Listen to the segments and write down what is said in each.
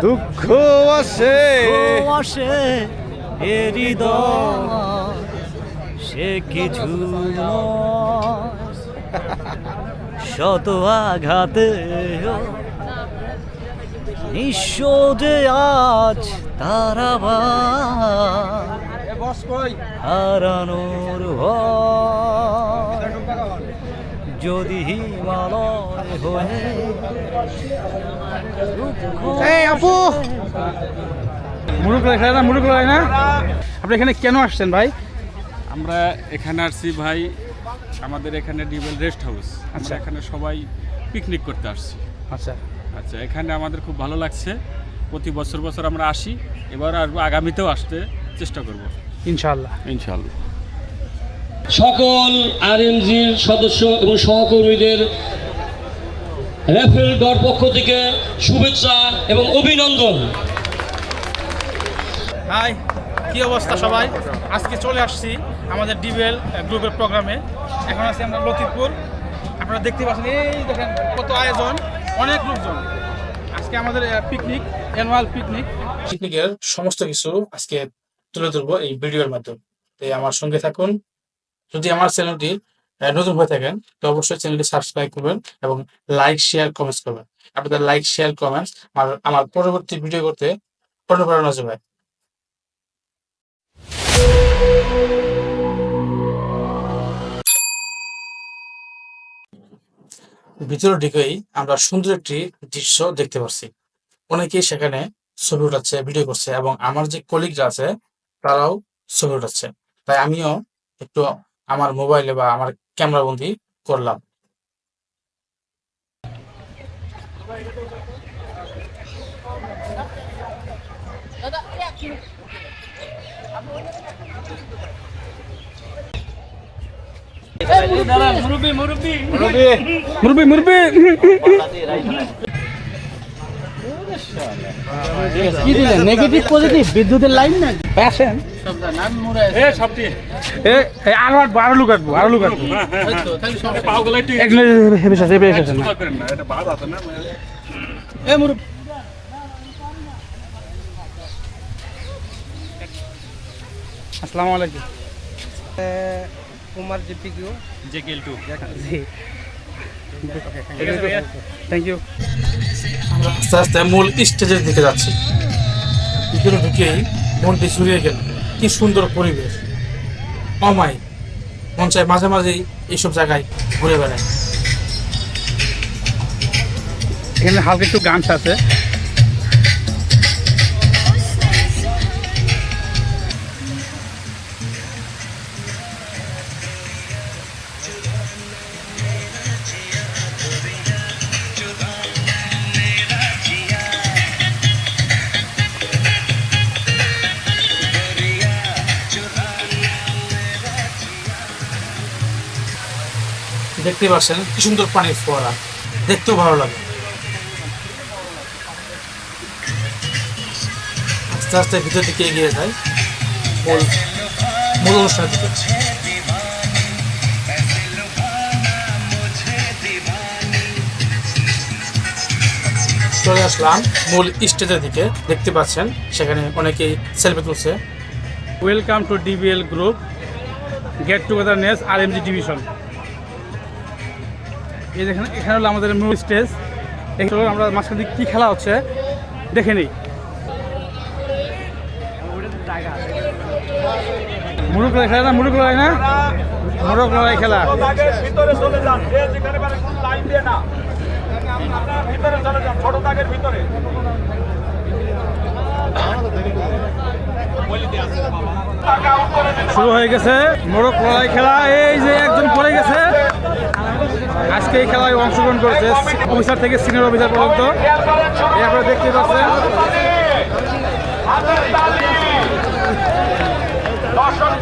দুঃখ আসে। আসে। এ হৃদয় সে কিছু। শত আঘাতে নিঃস্ব যে আজ তারা হারানোর ভয়। যদি হিমালয় হয়ে এই আপু! লেখা না লেখা না? আপনি এখানে কেন আসছেন ভাই? আমরা এখানে আসছি ভাই আমাদের এখানে ডিবেল রেস্ট হাউস। আচ্ছা। আচ্ছা। এখানে সবাই পিকনিক করতে আসছি। আচ্ছা। আচ্ছা এখানে আমাদের খুব ভালো লাগছে। প্রতি বছর বছর আমরা আসি। এবার আসব আগামীতেও আসতে চেষ্টা করব। ইনশাল্লাহ ইনশাল্লাহ সকল আরএমজির সদস্য এবং সহকর্মীদের রেফেল ডর পক্ষ থেকে শুভেচ্ছা এবং অভিনন্দন। হাই কি অবস্থা সবাই? আজকে চলে আসছি আমাদের ডিবেল গ্রুপের প্রোগ্রামে। এখন আছি আমরা লতিফপুর। আপনারা দেখতে পাচ্ছেন এই দেখেন কত আয়োজন অনেক লোকজন। আজকে আমাদের পিকনিক অ্যানুয়াল পিকনিক পিকনিকের সমস্ত কিছু আজকে তুলে ধরবো এই ভিডিওর মাধ্যমে। তাই আমার সঙ্গে থাকুন যদি আমার চ্যানেলটি নতুন হয়ে থাকেন, তো অবশ্যই চ্যানেলটি সাবস্ক্রাইব করবেন এবং লাইক শেয়ার কমেন্টস করবেন। আপনাদের লাইক শেয়ার কমেন্টস আমার আমার পরবর্তী ভিডিও করতে অনুপ্রেরণা যোগায়। ভিতরের দিকেই আমরা সুন্দর একটি দৃশ্য দেখতে পাচ্ছি অনেকেই সেখানে ছবি উঠাচ্ছে ভিডিও করছে এবং আমার যে কলিগরা আছে, তারাও ছবি উঠাচ্ছে। তাই আমিও একটু আমার মোবাইলে বা আমার ক্যামেরা বন্দি করলাম। মুরবি মুরবি কি দিলেন নেগেটিভ পজিটিভ বিদ্যুতের লাইন না? আসেন এ এ, আরও আটবো আরও লুক আটবো আরও লুক আটবো একজন হেবে আছে হেবে আছে না। এ মুরবি। আসসালামু আলাইকুম কুমার জিপিকিউ জি। থ্যাংক ইউ আস্তে আস্তে মূল স্টেজের দিকে যাচ্ছি। ভিতরে ঢুকেই মনটি ছুরিয়ে গেল। কি সুন্দর পরিবেশ। অমাই মন চায় মাঝে মাঝেই এইসব জায়গায় ঘুরে বেড়ায়। এখানে হালকা একটু গান আছে। দেখতে পাচ্ছেন, কি সুন্দর পানির ফোয়ারা। দেখতেও ভালো লাগে। আস্তে আস্তে ভিতর দিকে এগিয়ে যায় মূল মূল অনুষ্ঠানের দিকে। চলে আসলাম মূল স্টেজের দিকে। দেখতে পাচ্ছেন, সেখানে অনেকেই সেলফি তুলছে। Welcome to DBL group get togetherness R MG division এই দেখেন, এখানে হলো আমাদের মূল স্টেজ। এখানে আমরা মাঝখান দিকে কী খেলা হচ্ছে, দেখে নিই। মুরুক লড়াই খেলা না মুরুক লড়াই না? মুরুক লড়াই খেলা। শুরু হয়ে গেছে, মোরগ লড়াই খেলা, এই যে একজন পড়ে গেছে। আজকে এই খেলায় অংশগ্রহণ করেছে অফিসার থেকে সিনিয়র অফিসার পর্যন্ত। এরপরে দেখতে পাচ্ছেন। তালি দর্শক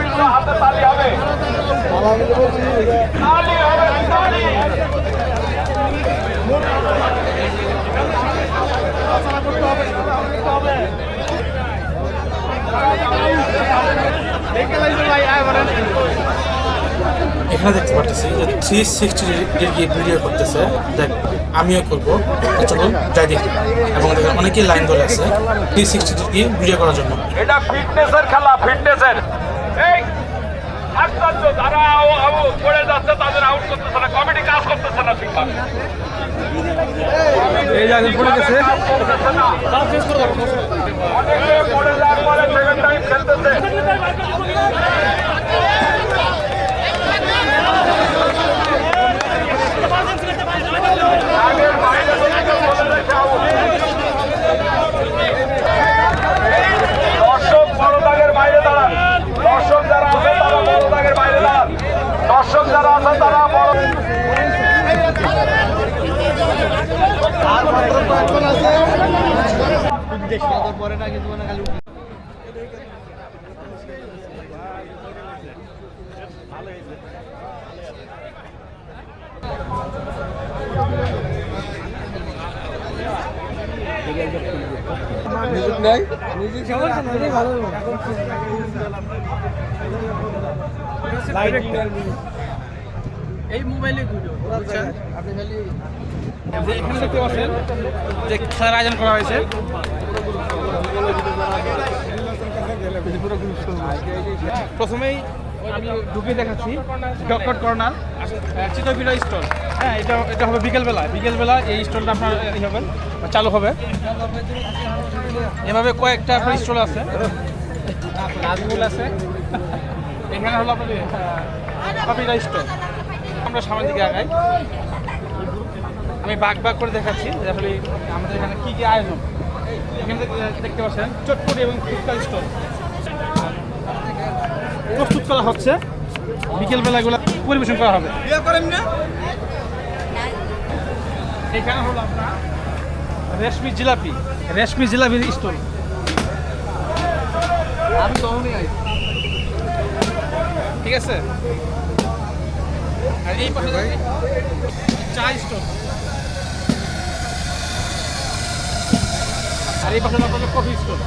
এখানে দেখতে পাচ্ছি যে থ্রি সিক্সটি ডিগ্রি ভিডিও করতেছে দেখ আমিও করব। চলুন যাই দেখি। এবং দেখেন অনেকেই লাইন ধরে আছে থ্রি সিক্সটি ডিগ্রি ভিডিও করার জন্য। এটা ফিটনেসের খেলা ফিটনেসের এই যারা আউ- যাচ্ছে তাদের আউট করতেছে না কমিটি কাজ করতেছে না ঠিকভাবে এই যে পড়ে গেছে। অনেকে পড়ে যাওয়ার পরে সেকেন্ড টাইম খেলতেছে আগের বাইরে থেকে বলে রেখে out। দর্শক বড় দাগের বাইরে দাঁড়ান দর্শক যারা আছে তারা বড় দাগের বাইরে দাঁড়ান দর্শক যারা আছে তারা বড় এই মোবাইলে বুঝছেন? এখানে দেখতে পাচ্ছেন যে খেলার আয়োজন করা হয়েছে। প্রথমেই আমি ঢুকে দেখাচ্ছি। ডক্টর কর্নার চিতপিঠা স্টল। হ্যাঁ এটা এটা হবে বিকেলবেলা। বিকেলবেলা এই স্টলটা আপনার হবে, চালু হবে। এভাবে কয়েকটা আপনার স্টল আছে। নাজমুল আছে। এখানে হলো আপনার কপিটা স্টল। আমরা সামনের দিকে আগাই। আমি বাঘ বাঘ করে দেখাচ্ছি যে আমাদের এখানে কী কী আয়োজন। এখানে দেখতে পাচ্ছেন, চটপটি এবং ফুচকার স্টল। প্রস্তুত করা হচ্ছে। বিকেলবেলাগুলো পরিবেশন করা হবে। এখানে হলো আপনার রেশমি জিলাপি। রেশমি জিলাপি স্টল। আমি ঠিক আছে? আর এই পাশে চা স্টল। আর এই পাশে আপনাদের কফি স্টল।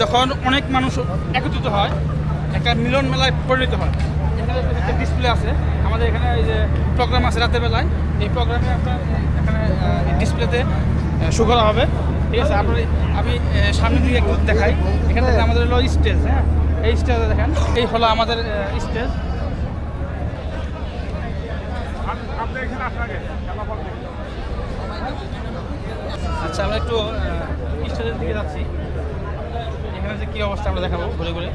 যখন অনেক মানুষ একত্রিত হয়, একটা মিলন মেলায় পরিণত হয়। এখানে একটা ডিসপ্লে আছে। আমাদের এখানে এই যে প্রোগ্রাম আছে রাতের বেলায়। এই প্রোগ্রামে আপনার, এখানে ডিসপ্লেতে শো করা হবে। ঠিক আছে? আপনার আমি সামনের দিকে একটু দেখাই। এখানে আমাদের হলো স্টেজ হ্যাঁ? এই স্টেজে দেখেন। এই হলো আমাদের স্টেজ আচ্ছা আমরা একটু স্টেজের দিকে যাচ্ছি। এখানে যে কী অবস্থা আমরা দেখাবো ঘুরে ঘুরে।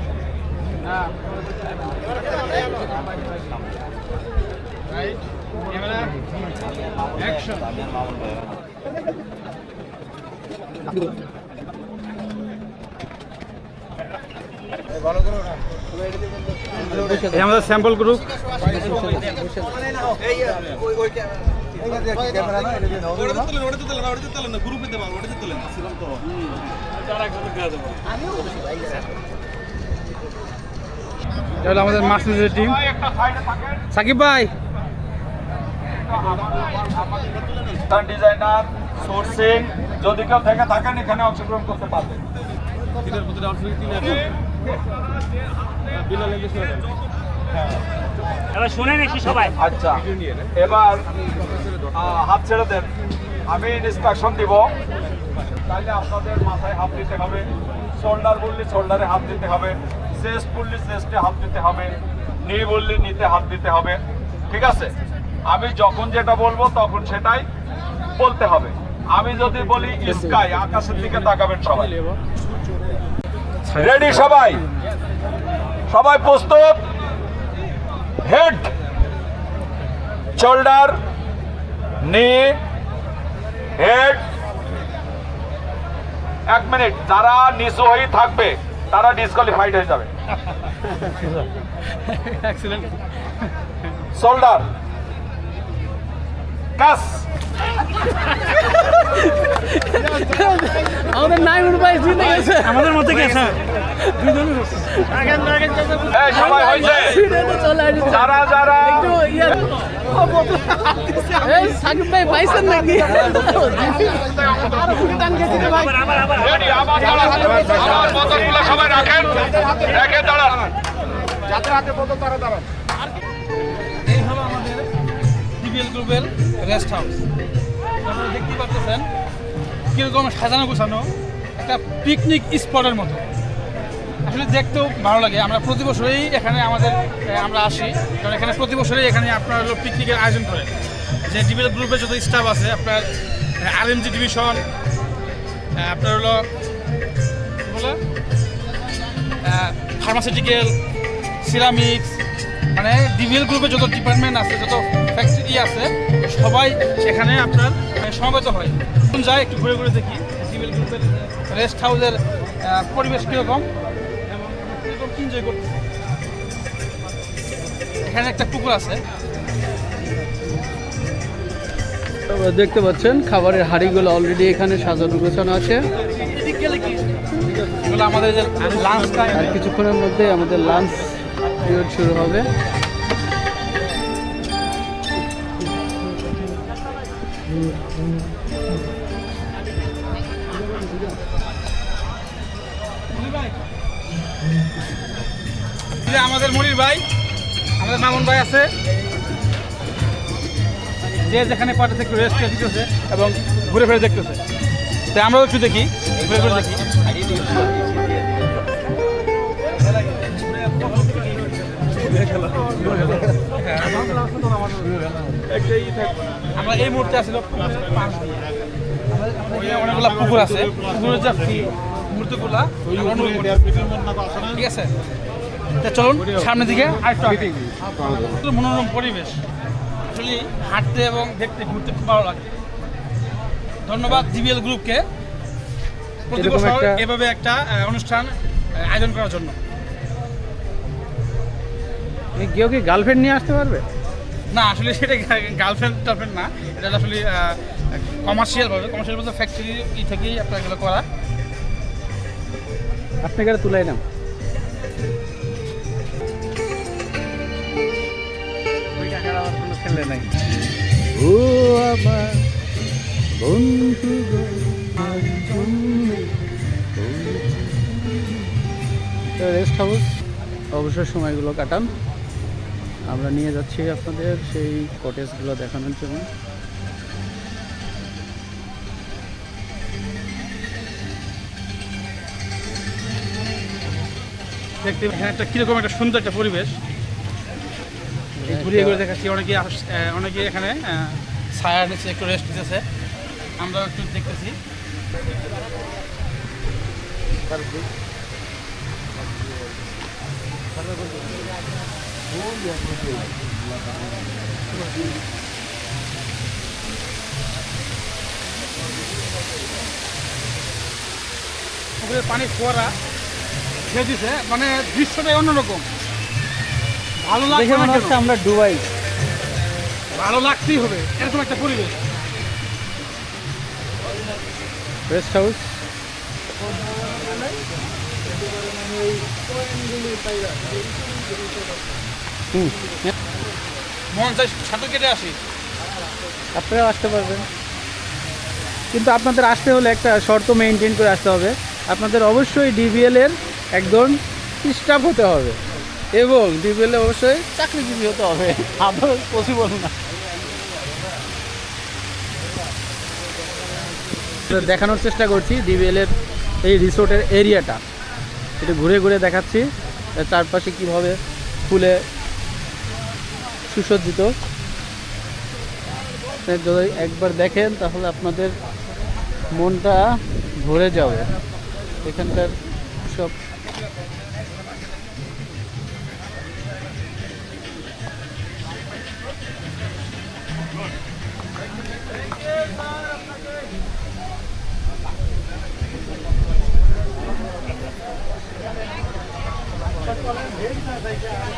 আমাদের স্যাম্পল গ্রুপ আমাদের মাসুদের টিম সাকিব ভাই। ডিজাইনার সোর্সিং যদি কেউ থেকে থাকেন এখানে অংশগ্রহণ করতে পারবেন এবার শুনে নাকি সবাই আচ্ছা এবার হাত ছেড়ে দেন। আমি ইনস্ট্রাকশন দিব। তাহলে আপনাদের মাথায় হাত দিতে হবে। শোল্ডার বললে শোল্ডারে হাত দিতে হবে। চেস্ট বললে চেস্টে হাত দিতে হবে। নি বললে নিতে হাত দিতে হবে। ঠিক আছে? আমি যখন যেটা বলব, তখন সেটাই বলতে হবে। আমি যদি বলি স্কাই আকাশের দিকে তাকাবেন সবাই। রেডি সবাই? সবাই প্রস্তুত? Head shoulder knee head. এক মিনিট যারা নিচু হয়ে থাকবে তারা ডিসকোয়ালিফাইড হয়ে যাবে। শোল্ডার আমাদের নাইমুর ভাই জিতে গেছে। আমাদের মধ্যে গেছে যারা যারা। এই সাকিব ভাই পাইছেন নাকি? দাঁড়ান। সবাই রাখেন। রেখে দাঁড়ান। এই হলো আমাদের ডিবিএল গ্রুপের রেস্ট হাউস আপনারা দেখতে পাচ্ছেন কীরকম সাজানো গোছানো একটা পিকনিক স্পটের মতো। আসলে দেখতেও ভালো লাগে। আমরা প্রতি বছরই এখানে আমাদের আমরা আসি। কারণ এখানে প্রতি বছরই এখানে আপনার হলো পিকনিকের আয়োজন করে যে ডিবিএল গ্রুপের যত স্টাফ আছে, আপনার আর এম জি ডিভিশন আপনার হলো ফার্মাসিউটিক্যাল সিরামিক্স মানে ডিভিএল গ্রুপে যত ডিপার্টমেন্ট আছে যত ফ্যাক্টরি আছে সবাই এখানে আপনার মানে সমবেত হয়। এখন যাই একটু ঘুরে ঘুরে দেখি ডিভিএল গ্রুপের রেস্ট হাউসের পরিবেশ কীরকম এবং কীরকম এনজয় করতেছে। এখানে একটা পুকুর আছে। দেখতে পাচ্ছেন খাবারের হাঁড়িগুলো অলরেডি এখানে সাজানো গোছানো আছে। এগুলো আমাদের লাঞ্চ টাইম আর কিছুক্ষণের মধ্যে আমাদের লাঞ্চ পিরিয়ড শুরু হবে। আমাদের মনির ভাই, আমাদের মামুন ভাই আছে। যে যেখানে পাঠাতে একটু রেস্ট দিতেছে এবং ঘুরে ফিরে দেখতেছে। তাই আমরাও একটু দেখি, ঘুরে ফিরে দেখি। আমরা এই মুহূর্তে আসলে অনেকগুলো পুকুর আছে। পুকুরের যা ফি মুহূর্তগুলা। ঠিক আছে। তা চলুন সামনের দিকে আরেকটু আগে। মনোরম পরিবেশ। আসলে হাঁটতে এবং দেখতে ঘুরতে খুব ভালো লাগে। ধন্যবাদ জিবিএল গ্রুপকে প্রতি বছর এভাবে একটা অনুষ্ঠান আয়োজন করার জন্য। কেউ কি গার্লফ্রেন্ড নিয়ে আসতে পারবে? না আসলে সেটা গার্লফ্রেন্ড টার্লফ্রেন্ড না। এটা আসলে কমার্শিয়াল ভাবে। কমার্শিয়াল বলতে ফ্যাক্টরি ই থেকেই আপনার এগুলো করা। আপনাকে তুলাই নাম ও আমার বন্ধু রেস্ট হাউস অবসর সময়গুলো কাটান। আমরা নিয়ে যাচ্ছি আপনাদের সেই কটেজগুলো দেখানোর জন্য। দেখতে এখানে একটা কীরকম একটা সুন্দর একটা পরিবেশ। ঘুরিয়ে ঘুরে দেখাচ্ছি অনেকে অনেকে এখানে আহ, ছায়ার নিচে একটু রেস্ট দিতেছে। আমরা একটু দেখতেছি। পানি ফোয়ারা খেয়ে দিছে মানে দৃশ্যটাই অন্যরকম। ভালো দেখে মনে হচ্ছে আমরা ডুবাই। ভালো লাগতেই হবে এরকম একটা পরিবেশ। রেস্ট হাউস মন আসতে পারবেন। কিন্তু আপনাদের আসতে হলে একটা শর্ত মেনটেন করে আসতে হবে। আপনাদের অবশ্যই ডিবিএল এর একজন স্টাফ হতে হবে। এবং ডিবিএল অবশ্যই চাকরিজীবী হতে হবে। আদারওয়াইজ পসিবল না। দেখানোর চেষ্টা করছি ডিবিএল এর এই রিসোর্টের এরিয়াটা একটু ঘুরে ঘুরে দেখাচ্ছি। চারপাশে কীভাবে ফুলে সুসজ্জিত। যদি একবার দেখেন তাহলে আপনাদের মনটা ভরে যাবে। এখানকার সব এটা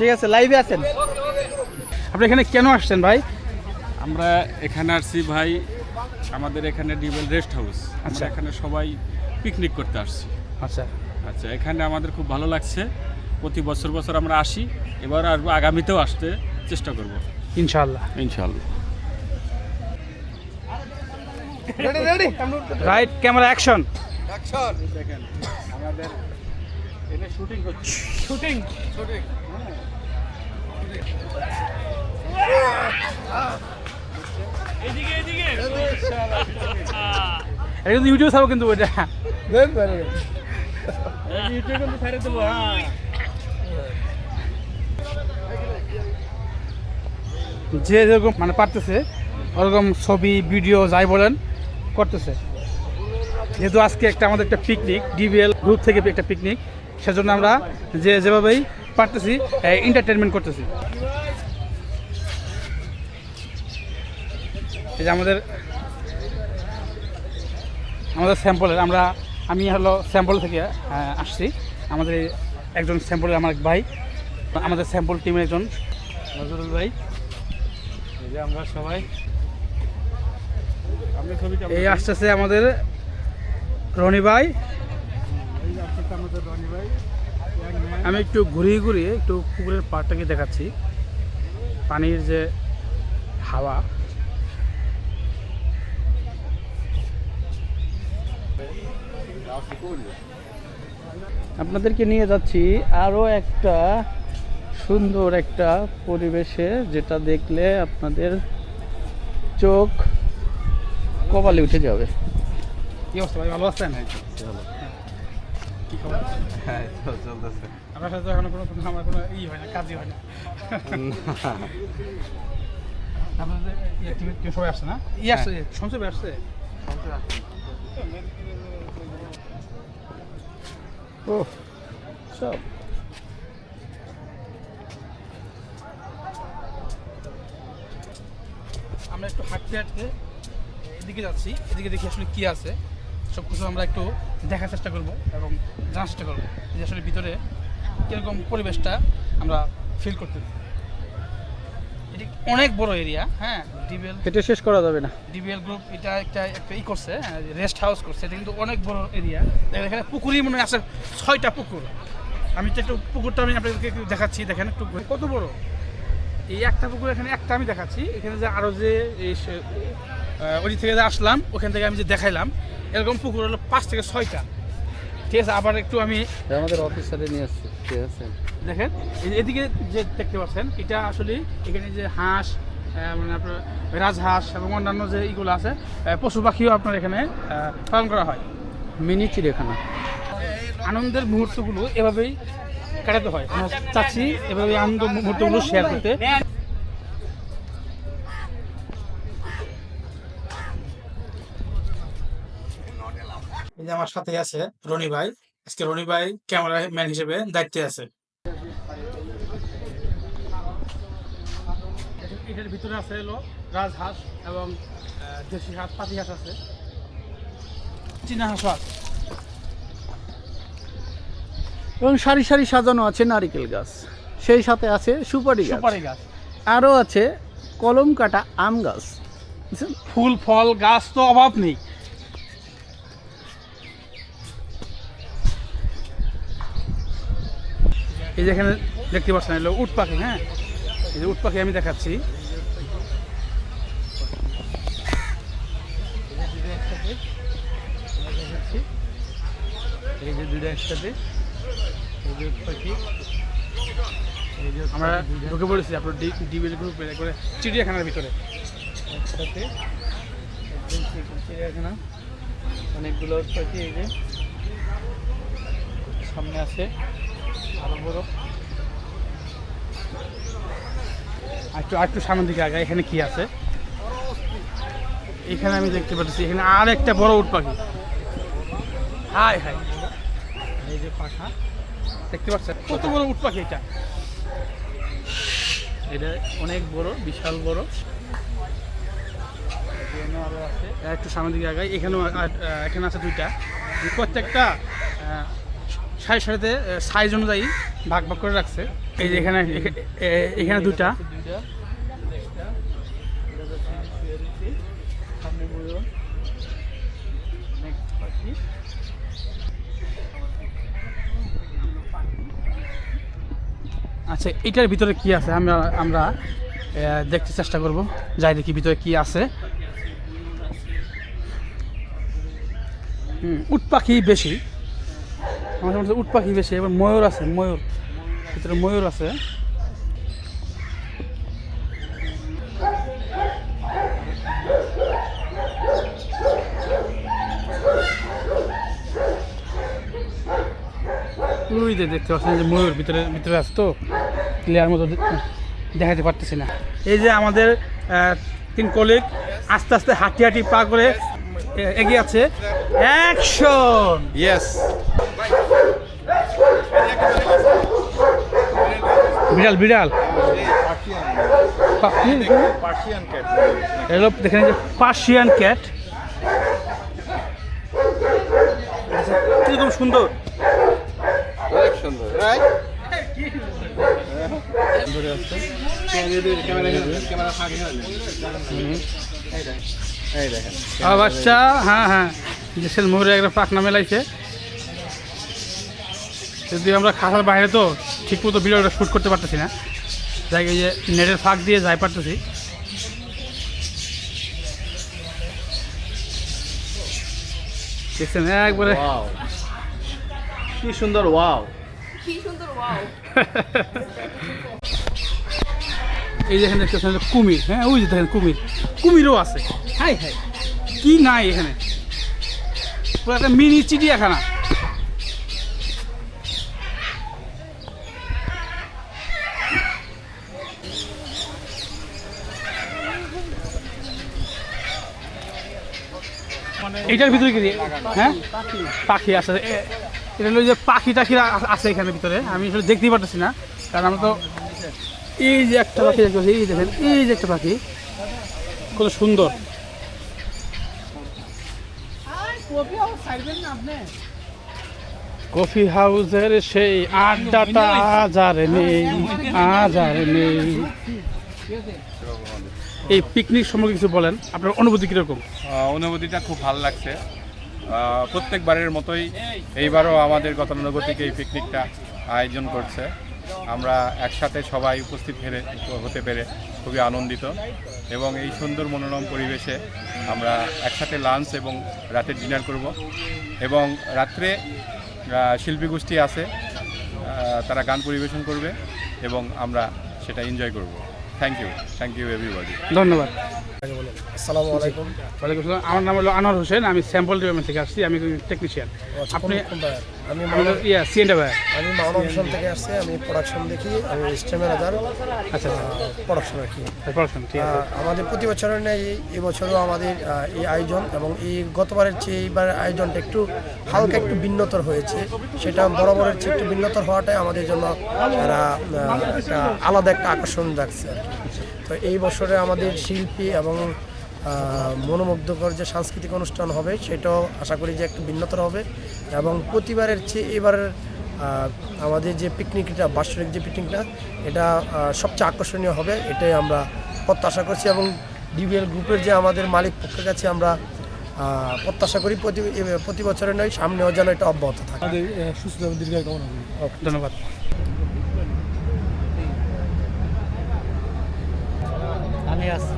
ঠিক আছে লাইভে আছেন। আপনি এখানে কেন আসছেন ভাই? আমরা এখানে আসছি ভাই আমাদের এখানে ডিবেল রেস্ট হাউস। আচ্ছা। এখানে সবাই পিকনিক করতে আসছি। আচ্ছা। আচ্ছা এখানে আমাদের খুব ভালো লাগছে। প্রতি বছর বছর আমরা আসি এবার আর আগামীতেও আসতে চেষ্টা করব। ইনশাল্লাহ ইনশাল্লাহ রাইট ক্যামেরা অ্যাকশন অ্যাকশন দেখেন আমাদের শুটিং হচ্ছে। শুটিং এটা কিন্তু ইউটিউব ছাড়বো কিন্তু ওইটা ইউটিউবে কিন্তু ছেড়ে দেবো হ্যাঁ। যে যেরকম মানে পারতেছে ওরকম ছবি ভিডিও যাই বলেন করতেছে। যেহেতু আজকে একটা আমাদের একটা পিকনিক ডিবিএল গ্রুপ থেকে একটা পিকনিক সেজন্য আমরা যে যেভাবেই পারতেছি এন্টারটেনমেন্ট করতেছি। এই যে আমাদের আমাদের স্যাম্পলের আমরা আমি হলো স্যাম্পল থেকে আসছি। আমাদের একজন স্যাম্পলের আমার এক ভাই আমাদের স্যাম্পল টিমের একজন নজরুল ভাই। এই যে আমরা সবাই। এই আসতেছে আমাদের রনি ভাই। আমি একটু ঘুরিয়ে ঘুরিয়ে একটু পুকুরের পাড়টাকে দেখাচ্ছি। পানির যে হাওয়া। আপনাদেরকে নিয়ে যাচ্ছি আরও একটা সুন্দর একটা পরিবেশে যেটা দেখলে আপনাদের চোখ কপালে উঠে যাবে। কি অবস্থা ভাই? ভালো আছেন? কি খবর? হ্যাঁ চলতেছে। আপনার সাথে এখনও কোনো আমার কোনো ই হয় না কাজই হয় না। আপনাদের ইয়ে টিম সবাই আসছে না? ই আসছে সঞ্চয় আসছে। ও সব। আমরা একটু হাঁটতে হাঁটতে এদিকে যাচ্ছি এদিকে দেখি আসলে কি আছে। সব কিছু আমরা একটু দেখার চেষ্টা করব এবং জানার চেষ্টা করব যে আসলে ভিতরে কীরকম পরিবেশটা আমরা ফিল করতে এটি অনেক বড় এরিয়া হ্যাঁ ডিবিএল এটা শেষ করা যাবে না। ডিবিএল গ্রুপ এটা একটা একটা ই করছে রেস্ট হাউস করছে। এটা কিন্তু অনেক বড় এরিয়া এখানে পুকুরই মনে হয় আছে ছয়টা পুকুর। আমি তো একটু পুকুরটা আমি আপনাদেরকে একটু দেখাচ্ছি দেখেন একটু কত বড়? এই একটা পুকুর এখানে একটা আমি দেখাচ্ছি। এখানে যে আরও যে এই ওই থেকে যে আসলাম ওখান থেকে আমি যে দেখাইলাম এরকম পুকুর হলো পাঁচ থেকে ছয়টা। ঠিক আছে আবার একটু আমি আমাদের অফিসারে নিয়ে আসছি ঠিক আছে। দেখেন এদিকে যে দেখতে পাচ্ছেন এটা আসলে এখানে যে হাঁস মানে আপনার রাজহাঁস এবং অন্যান্য যে ইগুলো আছে পশু পাখিও আপনার এখানে পালন করা হয়। মিনি চিড়িয়াখানা। আনন্দের মুহূর্তগুলো এভাবেই কাটাতে হয়। আমরা চাচ্ছি এভাবে আনন্দ মুহূর্তগুলো শেয়ার করতে। আমার সাথে আছে রনি ভাই। আজকে রনি ভাই ক্যামেরা ম্যান হিসেবে দায়িত্বে আছে। এটার ভিতরে আছে হলো রাজহাঁস এবং দেশি হাঁস পাতি হাঁস আছে। চীনা হাঁসও আছে। এবং সারি সারি সাজানো আছে নারিকেল গাছ। সেই সাথে আছে সুপারি গাছ। সুপারি গাছ। আরও আছে কলম কাটা আম গাছ। ফুল ফল গাছ তো অভাব নেই। এই যে এখানে দেখতে পাচ্ছেন এগুলো উট পাখি হ্যাঁ? এই যে উট পাখি আমি দেখাচ্ছি। এই যে একসাথে এই যে উট পাখি আমরা ঢুকে পড়েছি আপনার ডিবিএল গ্রুপে একবারে চিড়িয়াখানার ভিতরে। একসাথে চিড়িয়াখানা। অনেকগুলো পাখি এই যে সামনে আছে। একটু একটু সামনের দিকে আগে এখানে কি আছে? এখানে আমি দেখতে পাচ্ছি, এখানে আর একটা বড় উট পাখি। Hi hi. এই যে পাখা, দেখতে পাচ্ছেন? কত বড় উট পাখি এটা? এটা অনেক বড়, বিশাল বড়। একটু সামনের দিকে আগাই এখানেও এখানে আছে দুইটা। প্রত্যেকটা সারি সারিতে সাইজ অনুযায়ী ভাগ ভাগ করে রাখছে। এই যে এখানে এখানে দুটা আচ্ছা এটার ভিতরে কি আছে? আমরা আমরা দেখতে চেষ্টা করব। যাই দেখি ভিতরে কি আছে? উট পাখি বেশি। আমাদের মধ্যে উট পাখি বেশি, এবার ময়ূর আছে, ময়ূর। ভিতরে ময়ূর আছে। ওই যে দেখতে পাচ্ছেন যে ময়ূর ভিতরে ভিতরে আছে তো, ক্লিয়ার মতো দেখাতে পারতেছি না। এই যে আমাদের তিন কলিগ আস্তে আস্তে হাঁটি হাঁটি পা করে এগিয়ে আছে অ্যাকশন ইয়েস বিড়াল বিড়াল এগুলো দেখেন যে পার্সিয়ান ক্যাট কীরকম সুন্দর অনেক সুন্দর রাইট এই দেখেন। বাচ্চা হ্যাঁ হ্যাঁ। দেশের ময়ূরে একটা পাখনা মেলাইছে। যদি আমরা খাসার বাইরে তো ঠিক মতো ভিডিওটা শ্যুট করতে পারতেছি না। যাই যে নেটের ফাঁক দিয়ে যাই পারতেছি। দেখছেন? একবারে কি সুন্দর ওয়াও। কি সুন্দর ওয়াও। এই যে এখানে দেখতেছেন কুমির হ্যাঁ ওই যে দেখেন কুমির। কুমিরও আছে। Hi hi. কি নাই এখানে? পুরো একটা মিনি চিড়িয়াখানা। এইটার ভিতরে কি? হ্যাঁ? পাখি আছে। এটা হলো যে পাখি টাখি আছে এখানে ভিতরে। আমি আসলে দেখতেই পারতেছি না। কারণ আমরা তো এই যে একটা পাখি দেখতে পাচ্ছি এই দেখেন এই যে একটা পাখি। কত সুন্দর। কফি হাউসের সেই আড্ডাটা আজ আর নেই আজ আর নেই। এই পিকনিক সম্পর্কে কিছু বলেন আপনার অনুভূতি কীরকম? অনুভূতিটা খুব ভালো লাগছে। প্রত্যেকবারের মতোই এইবারও আমাদের গতানুগতিক এই পিকনিকটা আয়োজন করছে। আমরা একসাথে সবাই উপস্থিত হেরে হতে পেরে খুবই আনন্দিত। এবং এই সুন্দর মনোরম পরিবেশে আমরা একসাথে লাঞ্চ এবং রাতের ডিনার করব। এবং রাত্রে শিল্পী গোষ্ঠী আছে তারা গান পরিবেশন করবে এবং আমরা সেটা এনজয় করব। Thank you thank you everybody ধন্যবাদ। আসসালামু আলাইকুম। ওয়ালাইকুম আসসালাম। আমার নাম হলো আনোয়ার হোসেন। আমি স্যাম্পল ডিপার্টমেন্ট থেকে আসছি। আমি টেকনিশিয়ান আপনি আমি আমাদের ইয়া সিএনডা ভাই আমি মাওনা মিশন থেকে আসছি। আমি প্রোডাকশন দেখি। আমি স্টে ম্যানেজার আচ্ছা। প্রোডাকশন আর কি। পড়াশোনা ঠিক আছে। আমাদের প্রতি বছরের নেই এবছরও আমাদের এই আয়োজন এবং এই গতবারের চেয়ে এইবার আয়োজনটা একটু হালকা একটু ভিন্নতর হয়েছে। সেটা বরাবরের চেয়ে একটু ভিন্নতর হওয়াটাই আমাদের জন্য একটা আলাদা একটা আকর্ষণ রাখছে। তো এই বছরে আমাদের শিল্পী এবং মনোমুগ্ধকর যে সাংস্কৃতিক অনুষ্ঠান হবে সেটাও আশা করি যে একটু ভিন্নতর হবে। এবং প্রতিবারের চেয়ে এবারের আহ, আমাদের যে পিকনিকটা বাৎসরিক যে পিকনিকটা এটা সবচেয়ে আকর্ষণীয় হবে এটাই আমরা প্রত্যাশা করছি। এবং ডিবিএল গ্রুপের যে আমাদের মালিক পক্ষের কাছে আমরা প্রত্যাশা করি প্রতি প্রতি বছরের নয় সামনেও যেন এটা অব্যাহত থাকে। ধন্যবাদ।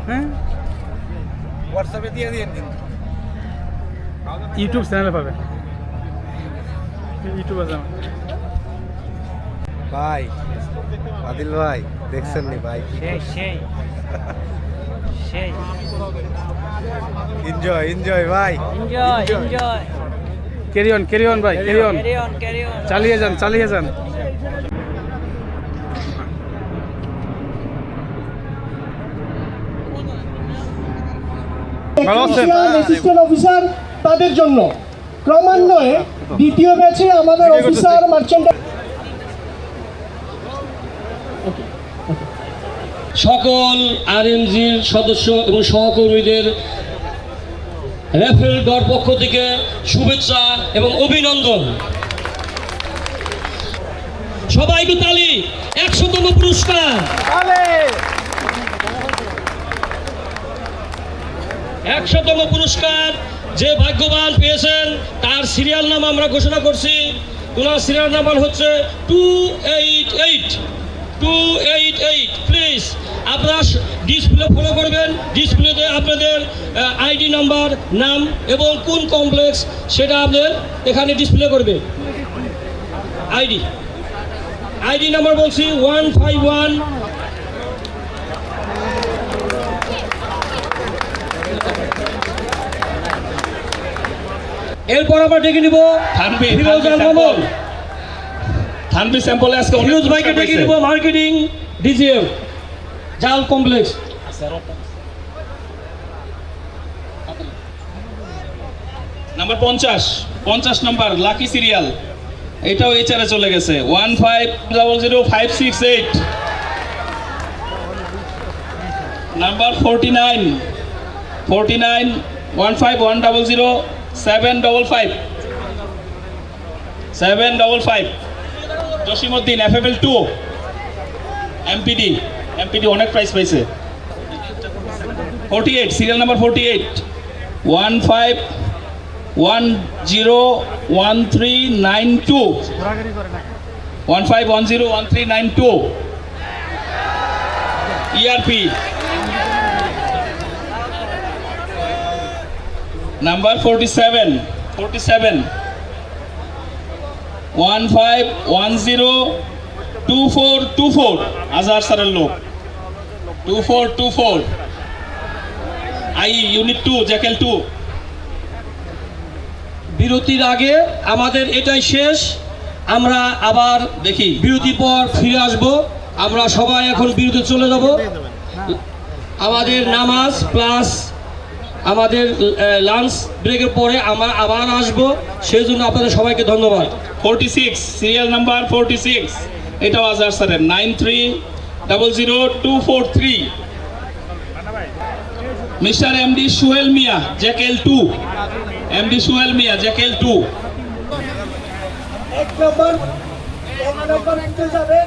হ্যাঁ? হোয়াটসঅ্যাপে দিয়ে দিন কিন্তু। ইউটিউব চ্যানেলে পাবে ইউটিউব আছে ভাই আদিল ভাই দেখছেন নি ভাই? সেই সেই। সেই। এনজয় এনজয় ভাই। ক্যারি অন ক্যারি অন ভাই ক্যারি অন চালিয়ে যান চালিয়ে যান। অ্যাসিস্ট্যান্ট অফিসার তাদের জন্য। ক্রমান্বয়ে দ্বিতীয় ব্যাচে আমাদের অফিসার মার্চেন্ট সকল আরএমজির সদস্য এবং সহকর্মীদের রেফেল ডর পক্ষ থেকে শুভেচ্ছা এবং অভিনন্দন। সবাই একটু তালি একশোতম পুরস্কার। একশোতম পুরস্কার যে ভাগ্যবান পেয়েছেন, তার সিরিয়াল নাম আমরা ঘোষণা করছি। ওনার সিরিয়াল নাম্বার হচ্ছে two eight eight two eight eight please আপনারা ডিসপ্লে ফলো করবেন ডিসপ্লেতে আপনাদের আইডি নাম্বার নাম এবং কোন কমপ্লেক্স সেটা আপনাদের এখানে ডিসপ্লে করবে। আইডি আইডি নাম্বার বলছি ওয়ান ফাইভ ওয়ান এরপর আমরা ডেকে নিব থানবি মামুন। থানবি স্যাম্পলে আজকে ফিরোজ ভাইকে ডেকে নিব মার্কেটিং ডিজিএম জাল কমপ্লেক্স নাম্বার পঞ্চাশ পঞ্চাশ নাম্বার লাকি সিরিয়াল। এটাও চলে গেছে। One five double zero five six eight. Number forty nine forty nine one five one double zero. Seven double five seven double five Jasimuddin F F L two MPD MPD অনেক prize পাইছে। Forty eight serial number forty eight one five one zero one three nine two one five one zero one three nine two ERP number forty seven forty seven one five one zero two four two four Azhar স্যারের লোক. Two four two four I unit two Jekyll two বিরতির আগে আমাদের এটাই শেষ। আমরা আবার দেখি বিরতি পর ফিরে আসব। আমরা সবাই এখন বিরতি চলে যাব। আমাদের নামাজ প্লাস আমাদের লাঞ্চ ব্রেকের পরে আমরা আবার আসব। সেই জন্য আপনাদের সবাইকে ধন্যবাদ। Forty six serial number forty six এটাও আজহার স্যারের। Nine three double zero two four three mister MD Suhel Mia Jekyll two MD Suhel Mia জ্যাকেল টু এক নম্বর নম্বর একটু যাবেন।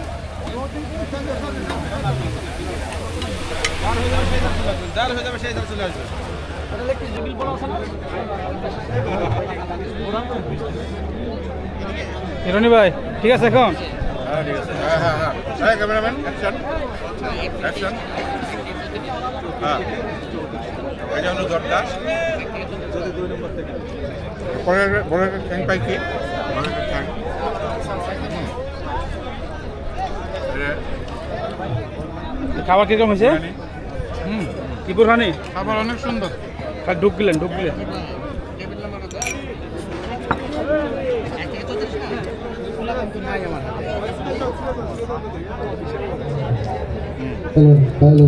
হ্যাঁ এটা হলো দরজা পরের পরের ট্যাঙ্ক পাইছি পরের ট্যাঙ্ক খাবার কীরকম হয়েছে? হুম কি খাবার অনেক সুন্দর। ডুব গেলেন হ্যালো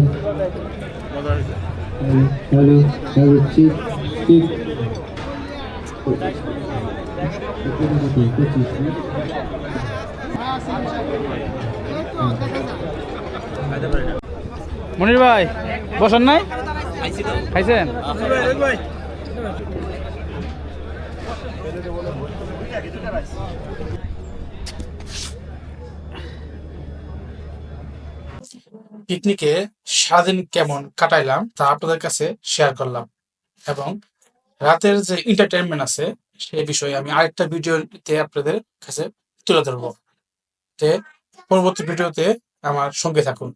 হ্যালো হ্যালো মনির ভাই বসেন নাই? পিকনিকে সারাদিন কেমন কাটাইলাম তা আপনাদের কাছে শেয়ার করলাম। এবং রাতের যে এন্টারটেনমেন্ট আছে, সেই বিষয়ে আমি আরেকটা ভিডিওতে আপনাদের কাছে তুলে ধরবো। পরবর্তী ভিডিওতে আমার সঙ্গে থাকুন।